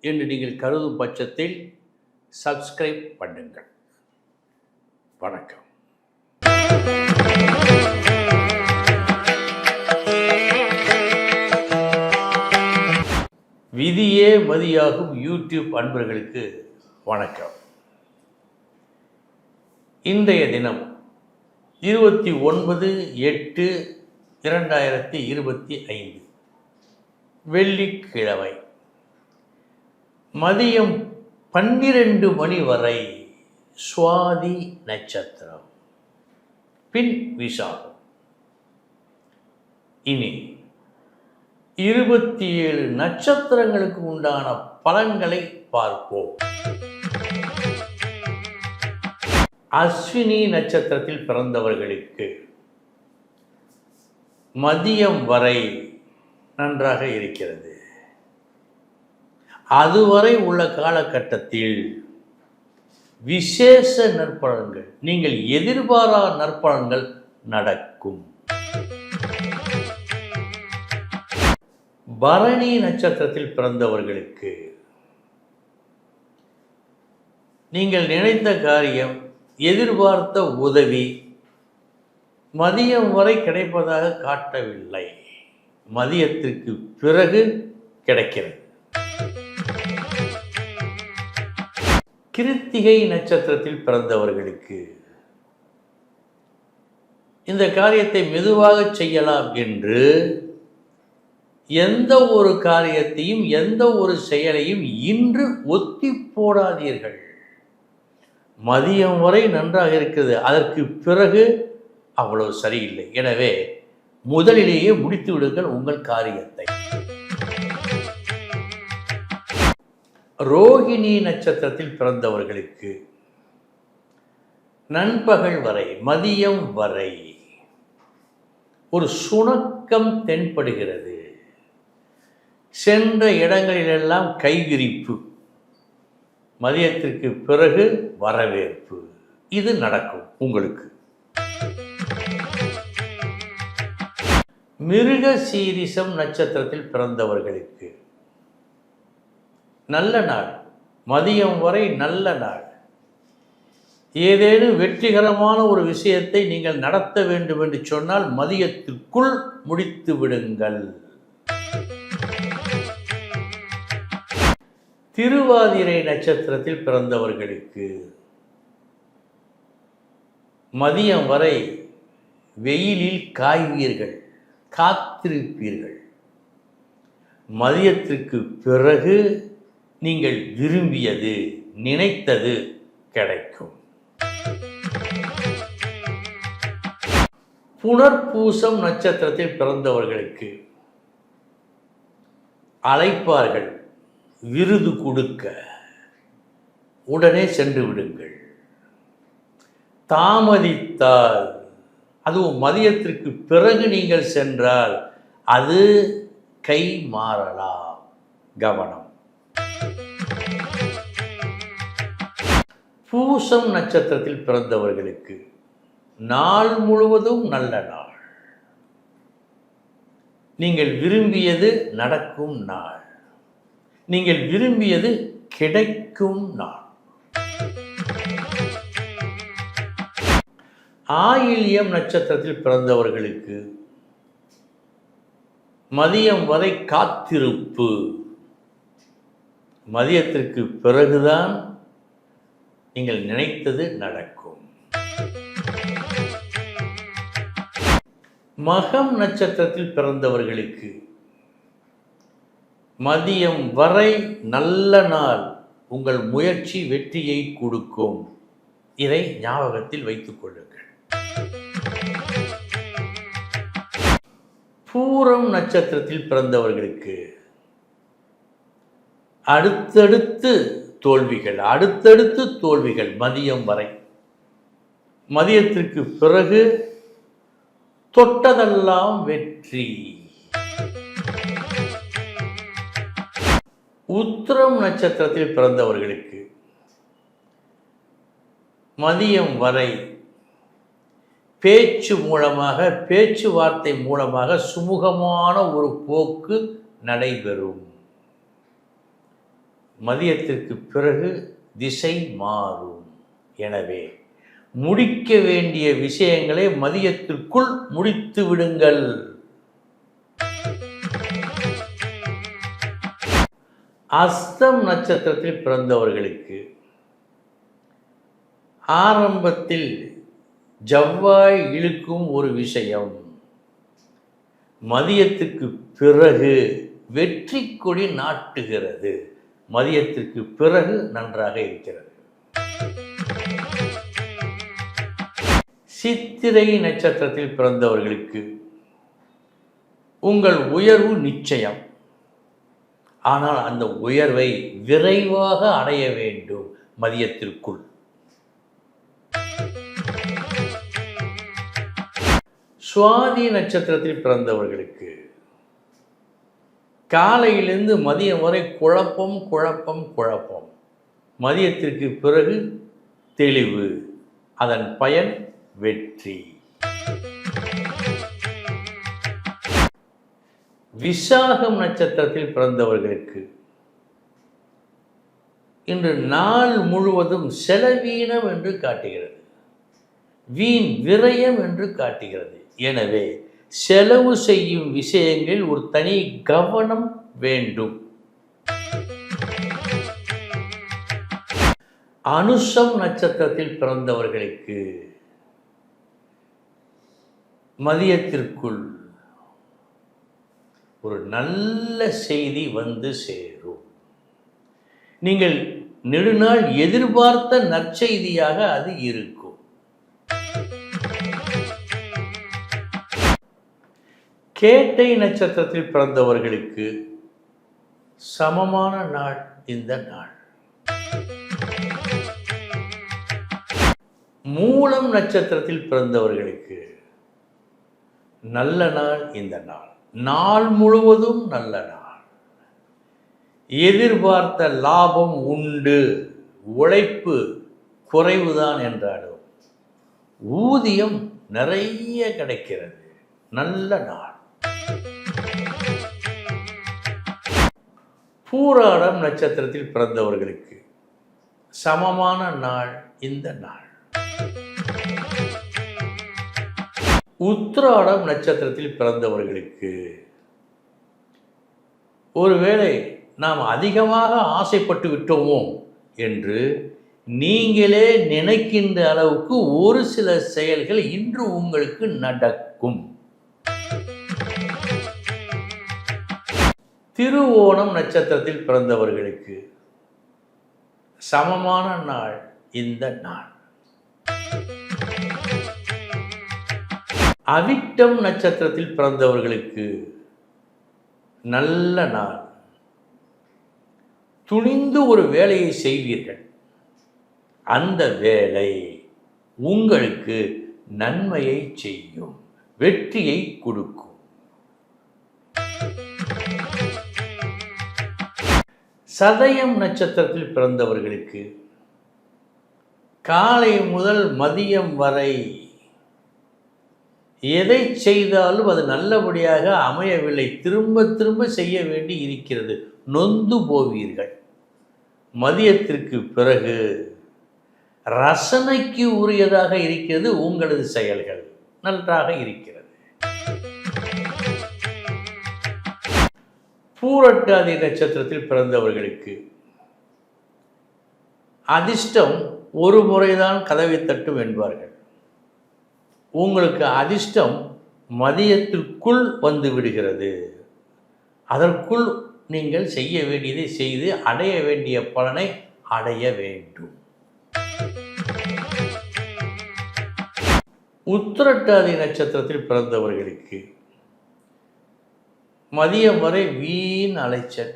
என்று நீங்கள் கருதும் பட்சத்தில் சப்ஸ்கிரைப் பண்ணுங்கள். வணக்கம். விதியே மதியாகும் யூடியூப் அன்பர்களுக்கு வணக்கம். இன்றைய தினம் இருபத்தி ஒன்பது எட்டு இரண்டாயிரத்தி இருபத்தி ஐந்து. வெள்ளிக்கிழமை. மதியம் பன்னிரண்டு மணி வரை சுவாதி நட்சத்திரம் பின் விசாகம். இனி இருபத்தி ஏழு நட்சத்திரங்களுக்கு உண்டான பலன்களை பார்ப்போம். அஸ்வினி நட்சத்திரத்தில் பிறந்தவர்களுக்கு மதியம் வரை நன்றாக இருக்கிறது. அதுவரை உள்ள காலகட்டத்தில் விசேஷ நற்பலன்கள் நீங்கள் எதிர்பாரா நற்பலன்கள் நடக்கும். பரணி நட்சத்திரத்தில் பிறந்தவர்களுக்கு நீங்கள் நினைத்த காரியம் எதிர்பார்த்த உதவி மதியம் வரை கிடைப்பதாக காட்டவில்லை. மதியத்திற்கு பிறகு கிடைக்கிறது. கிருத்திகை நட்சத்திரத்தில் பிறந்தவர்களுக்கு இந்த காரியத்தை மெதுவாக செய்யலாம் என்று எந்த ஒரு காரியத்தையும் எந்த ஒரு செயலையும் இன்று ஒத்தி போடாதீர்கள். மதியம் வரை நன்றாக இருக்கிறது. அதற்கு பிறகு அவ்வளவு சரியில்லை. எனவே முதலிலேயே முடித்து விடுங்கள் உங்கள் காரியத்தை. ரோகிணி நட்சத்திரத்தில் பிறந்தவர்களுக்கு நண்பகல் வரை மதியம் வரை ஒரு சுணக்கம் தென்படுகிறது. சென்ற இடங்களிலெல்லாம் கைவிரிப்பு மதியத்திற்கு பிறகு வரவேற்பு. இது நடக்கும் உங்களுக்கு. மிருக சீரிசம் நட்சத்திரத்தில் பிறந்தவர்களுக்கு நல்ல நாள். மதியம் வரை நல்ல நாள். ஏதேனும் வெற்றிகரமான ஒரு விஷயத்தை நீங்கள் நடத்த வேண்டும் என்று சொன்னால் மதியத்திற்குள் முடித்து விடுங்கள். திருவாதிரை நட்சத்திரத்தில் பிறந்தவர்களுக்கு மதியம் வரை வெயிலில் காய்வீர்கள் காத்திருப்பீர்கள். மதியத்திற்கு பிறகு நீங்கள் விரும்பியது நினைத்தது கிடைக்கும். புனர்பூசம் நட்சத்திரத்தில் பிறந்தவர்களுக்கு அழைப்பார்கள் விருது கொடுக்க. உடனே சென்று விடுங்கள். தாமதித்தால் அதுவும் மதியத்திற்கு பிறகு நீங்கள் சென்றால் அது கை மாறலாம். கவனம். பூசம் நட்சத்திரத்தில் பிறந்தவர்களுக்கு நாள் முழுவதும் நல்ல நாள். நீங்கள் விரும்பியது நடக்கும் நாள். நீங்கள் விரும்பியது கிடைக்கும் நாள். ஆயில்யம் நட்சத்திரத்தில் பிறந்தவர்களுக்கு மதியம் வரை காத்திருப்பு. மதியத்திற்கு பிறகுதான் நீங்கள் நினைத்தது நடக்கும். மகம் நட்சத்திரத்தில் பிறந்தவர்களுக்கு மதியம் வரை நல்ல நாள் உங்கள் முயற்சி வெற்றியை கொடுக்கும். இதை ஞாபகத்தில் வைத்துக் கொள்ளுங்கள். பூரம் நட்சத்திரத்தில் பிறந்தவர்களுக்கு அடுத்தடுத்து தோல்விகள் அடுத்தடுத்து தோல்விகள் மதியம் வரை. மதியத்திற்கு பிறகு தொட்டதெல்லாம் வெற்றி. உத்திரம் நட்சத்திரத்தில் பிறந்தவர்களுக்கு மதியம் வரை பேச்சு மூலமாக பேச்சுவார்த்தை மூலமாக சுமூகமான ஒரு போக்கு நடைபெறும். மதியத்திற்கு பிறகு திசை மாறும். எனவே முடிக்க வேண்டிய விஷயங்களை மதியத்திற்குள் முடித்து விடுங்கள். அஸ்தம் நட்சத்திரத்தில் பிறந்தவர்களுக்கு ஆரம்பத்தில் ஜவ்வாய் இழுக்கும் ஒரு விஷயம். மதியத்துக்கு பிறகு வெற்றி கொடி நாட்டுகிறது. மதியத்திற்கு பிறகு நன்றாக இருக்கிறது. சித்திரை நட்சத்திரத்தில் பிறந்தவர்களுக்கு உங்கள் உயர்வு நிச்சயம். ஆனால் அந்த உயர்வை விரைவாக அடைய வேண்டும் மதியத்திற்குள். சுவாதி நட்சத்திரத்தில் பிறந்தவர்களுக்கு காலையிலிருந்து மதியம் வரை குழப்பம் குழப்பம் குழப்பம். மதியத்திற்கு பிறகு தெளிவு அதன் பயன் வெற்றி. விசாகம் நட்சத்திரத்தில் பிறந்தவர்களுக்கு இன்று நாள் முழுவதும் செலவீனம் என்று காட்டுகிறது. வீண் விரயம் என்று காட்டுகிறது. எனவே செலவு செய்யும் விஷயங்களில் ஒரு தனி கவனம் வேண்டும். அனுஷம் நட்சத்திரத்தில் பிறந்தவர்களுக்கு மதியத்திற்குள் ஒரு நல்ல செய்தி வந்து சேரும். நீங்கள் நெடுநாள் எதிர்பார்த்த நற்செய்தியாக அது இருக்கும். கேட்டை நட்சத்திரத்தில் பிறந்தவர்களுக்கு சமமான நாள் இந்த நாள். மூலம் நட்சத்திரத்தில் பிறந்தவர்களுக்கு நல்ல நாள் இந்த நாள். நாள் முழுவதும் நல்ல நாள். எதிர்பார்த்த லாபம் உண்டு. உழைப்பு குறைவுதான் என்றாலும் ஊதியம் நிறைய கிடைக்கிறது. நல்ல நாள். பூராடம் நட்சத்திரத்தில் பிறந்தவர்களுக்கு சமமான நாள் இந்த நாள். உத்திராடம் நட்சத்திரத்தில் பிறந்தவர்களுக்கு ஒருவேளை நாம் அதிகமாக ஆசைப்பட்டு விட்டோமோ என்று நீங்களே நினைக்கின்ற அளவுக்கு ஒரு சில செயல்கள் இன்று உங்களுக்கு நடக்கும். திருவோணம் நட்சத்திரத்தில் பிறந்தவர்களுக்கு சமமான நாள் இந்த நாள். அவிட்டம் நட்சத்திரத்தில் பிறந்தவர்களுக்கு நல்ல நாள். துணிந்து ஒரு வேலையை செய்வீர்கள். அந்த வேலை உங்களுக்கு நன்மையை செய்யும் வெற்றியை கொடுக்கும். சதயம் நட்சத்திரத்தில் பிறந்தவர்களுக்கு காலை முதல் மதியம் வரை எதை செய்தாலும் அது நல்லபடியாக அமையவில்லை. திரும்ப திரும்ப செய்ய வேண்டி இருக்கிறது. நொந்து போவீர்கள். மதியத்திற்கு பிறகு ரசனைக்கு உரியதாக இருக்கிறது உங்களது செயல்கள். நன்றாக இருக்கிறது. பூரட்டாதி நட்சத்திரத்தில் பிறந்தவர்களுக்கு. அதிர்ஷ்டம் ஒரு முறைதான் கதவை தட்டும் என்பார்கள். உங்களுக்கு அதிர்ஷ்டம் மதியத்திற்குள் வந்து விடுகிறது. அதற்குள் நீங்கள் செய்ய வேண்டியதை செய்து அடைய வேண்டிய பலனை அடைய வேண்டும். உத்திரட்டாதி நட்சத்திரத்தில் பிறந்தவர்களுக்கு மதியம் வரை வீண் அலைச்சல்.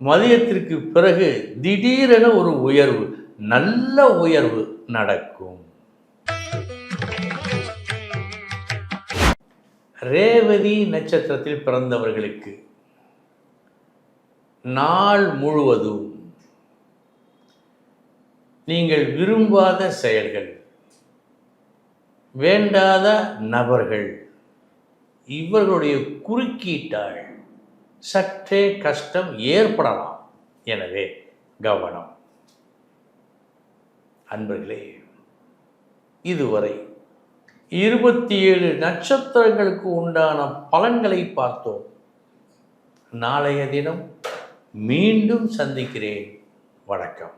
மதியத்திற்கு பிறகு திடீரென ஒரு உயர்வு நல்ல உயர்வு நடக்கும். ரேவதி நட்சத்திரத்தில் பிறந்தவர்களுக்கு நாள் முழுவதும் நீங்கள் விரும்பாத செயல்கள் வேண்டாத நபர்கள் இவர்களுடைய குறுக்கீட்டால் சற்றே கஷ்டம் ஏற்படலாம். எனவே கவனம். அன்பர்களே இதுவரை இருபத்தி ஏழு நட்சத்திரங்களுக்கு உண்டான பலன்களை பார்த்தோம். நாளைய தினம் மீண்டும் சந்திக்கிறேன். வணக்கம்.